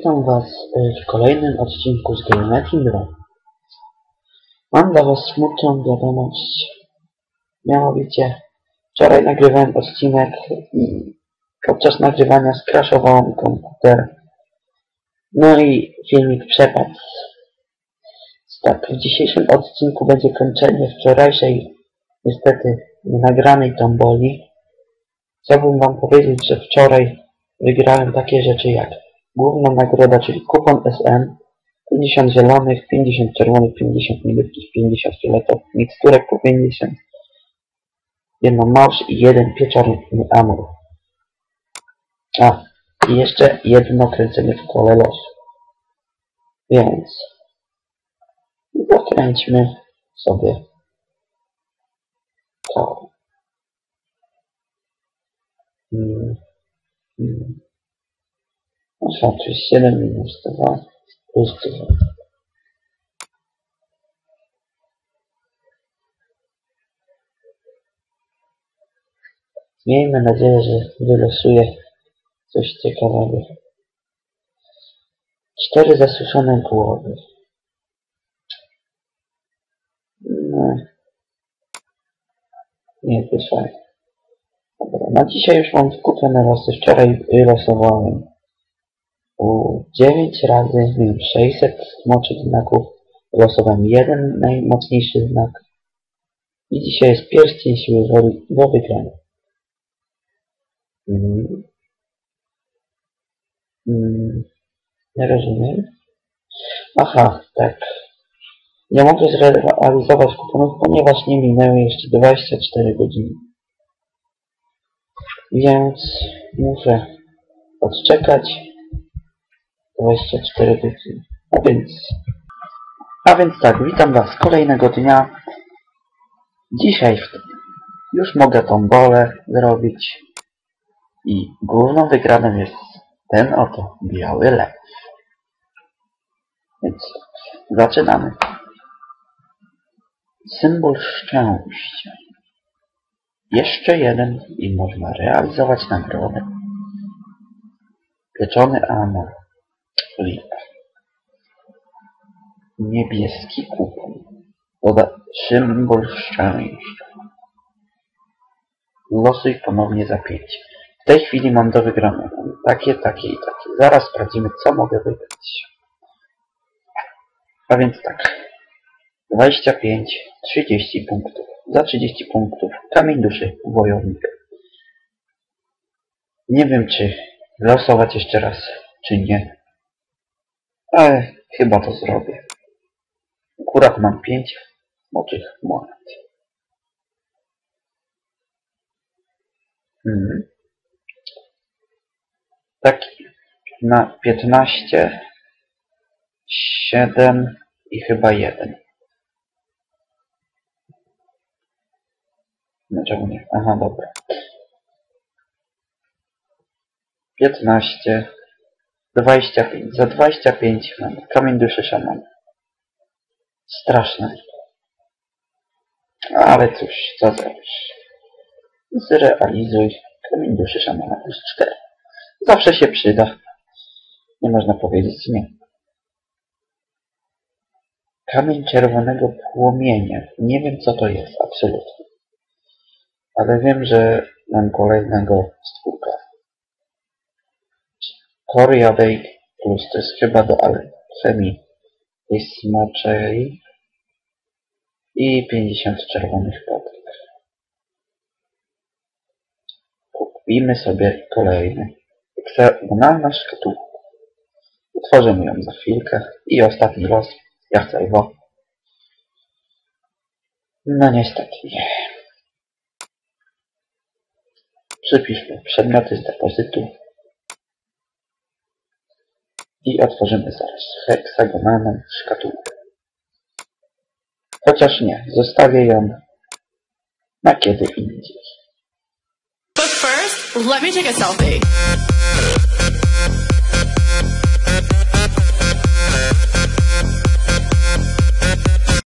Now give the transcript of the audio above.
Witam Was w kolejnym odcinku z Geometrii 2. Mam dla Was smutną wiadomość. Mianowicie, wczoraj nagrywałem odcinek i podczas nagrywania skraszował mi komputer. No i filmik przepadł. Tak, w dzisiejszym odcinku będzie kończenie wczorajszej, niestety, nienagranej tomboli. Chciałbym Wam powiedzieć, że wczoraj wygrałem takie rzeczy jak Główna nagroda, czyli kupon SM, 50 zielonych, 50 czerwonych, 50 niebieskich, 50 fioletowych, miksturek po 50, jedno małż i jeden pieczarny amur. A, i jeszcze jedno kręcenie w kole losu. Więc zakręćmy sobie to. Hmm. Hmm. Jest 7 minus 2 plus 2. Miejmy nadzieję, że wylosuje coś ciekawego. Cztery zasuszone głowy. No. Nie, wysłaj. Dobra, na dzisiaj już mam skupione losy. Wczoraj wylosowałem u 9 razy miałem 600 moczych znaków. Losowałem jeden najmocniejszy znak. I dzisiaj jest pierścień siły woli do wygrania. Mm. Mm. Nie rozumiem. Aha, tak. Nie mogę zrealizować kuponów, ponieważ nie minęły jeszcze 24 godziny. Więc muszę odczekać 24 godziny. A więc, a więc tak, witam Was kolejnego dnia. Dzisiaj już mogę tą bolę zrobić i główną wygraną jest ten oto biały lew. Więc zaczynamy. Symbol szczęścia. Jeszcze jeden i można realizować nagrodę. Pieczony amor. Lipa. Niebieski kupon. Doda symbol szczęścia. Losuj ponownie za pięć. W tej chwili mam do wygrania. Takie, takie i takie. Zaraz sprawdzimy, co mogę wygrać. A więc tak. 25, 30 punktów. Za 30 punktów kamień duszy, wojownik. Nie wiem, czy losować jeszcze raz, czy nie. Ale chyba to zrobię. Akurat mam 5 moczych monet. Hmm. Taki na 15, 7 i chyba 1. Dlaczego nie? Aha, dobra. 15, 25. Za 25 mam kamień duszy szaman. Straszne. Ale cóż, co zrobisz? Zrealizuj kamień duszy szamana plus 4. Zawsze się przyda. Nie można powiedzieć nie. Kamień czerwonego płomienia. Nie wiem co to jest, absolutnie. Ale wiem, że mam kolejnego stwórka. Coriaday plus to jest chyba do alchemii jest smoczej i 50 czerwonych potek. Kupimy sobie kolejny. Heksagonalna szkatułka. Utworzymy ją za chwilkę. I ostatni los. Ja chcę go. No niestety nie. Przypiszmy przedmioty z depozytu. I otworzymy zaraz heksagonalną szkatułkę. Chociaż nie, zostawię ją na kiedy indziej. But first, let me take a selfie.